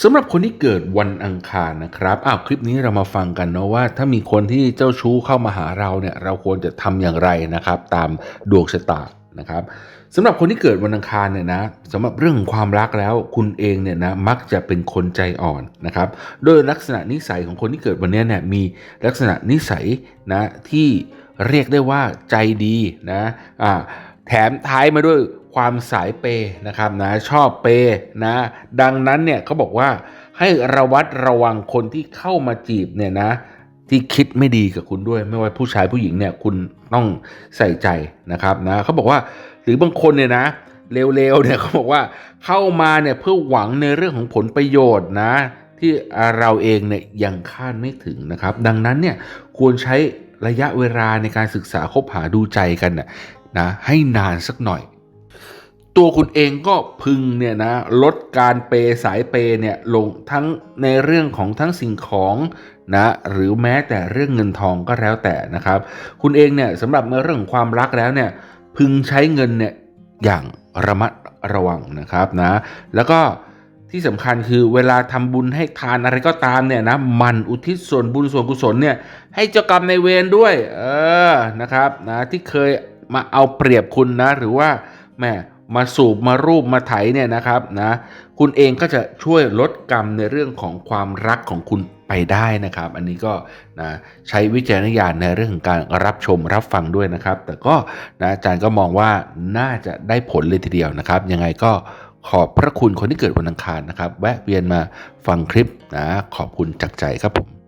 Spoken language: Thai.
สำหรับคนที่เกิดวันอังคารนะครับ อ้าวคลิปนี้เรามาฟังกันเนาะว่า ถ้ามีคนที่เจ้าชู้เข้ามาหาเราเนี่ยเราควรจะทำอย่างไรนะครับ ตามดวงชะตานะครับสำหรับคนที่เกิดวันอังคารเนี่ยนะสำหรับเรื่องความรักแล้วคุณเองเนี่ยนะมักจะเป็นคนใจอ่อนนะครับ โดยลักษณะนิสัยของคนที่เกิดวันนี้เนี่ยมีลักษณะนิสัยนะที่เรียกได้ว่าใจดีนะอ่า แถมท้ายมาด้วยความสายเปย์นะครับนะชอบเปย์นะ ดังนั้นเนี่ยเขาบอกว่าให้ระวัดระวังคนที่เข้ามาจีบเนี่ยนะ ที่คิดไม่ดีกับคุณด้วย ไม่ว่าผู้ชายผู้หญิงเนี่ยคุณต้องใส่ใจนะครับนะเขาบอกว่าหรือบางคนเนี่ยนะเร็วๆเนี่ยเขาบอกว่าเข้ามาเนี่ยเพื่อหวังในเรื่องของผลประโยชน์นะ ที่เราเองเนี่ยยังคาดไม่ถึงนะครับ ดังนั้นเนี่ยควรใช้ระยะเวลาในการศึกษาคบหาดูใจกันนะ นะให้นานสักหน่อย ตัวคุณเองก็พึงเนี่ยนะลดการเปยสายเปยเนี่ยลงทั้งในเรื่องของทั้งสิ่งของนะหรือแม้แต่เรื่องเงินทองก็แล้วแต่นะครับ คุณเองเนี่ยสำหรับในเรื่องของความรักแล้วเนี่ยพึงใช้เงินเนี่ยอย่างระมัดระวังนะครับนะแล้วก็ที่สำคัญคือเวลาทำบุญให้ทานอะไรก็ตามเนี่ยนะมันอุทิศส่วนบุญส่วนกุศลเนี่ยให้เจ้ากรรมในเวรด้วยเออนะครับนะที่เคย มาเอาเปรียบคุณนะ หรือว่าแหม่มาสูบมารูปมาไถเนี่ยนะครับนะคุณเองก็จะช่วยลดกรรมในเรื่องของความรักของคุณไปได้นะครับ อันนี้ก็นะใช้วิจารณญาณในเรื่องของการรับชมรับฟังด้วยนะครับ แต่ก็นะอาจารย์ก็มองว่าน่าจะได้ผลเลยทีเดียวนะครับ ยังไงก็ขอบพระคุณคนที่เกิดวันอังคารนะครับ แวะเวียนมาฟังคลิปนะขอบคุณจากใจครับผม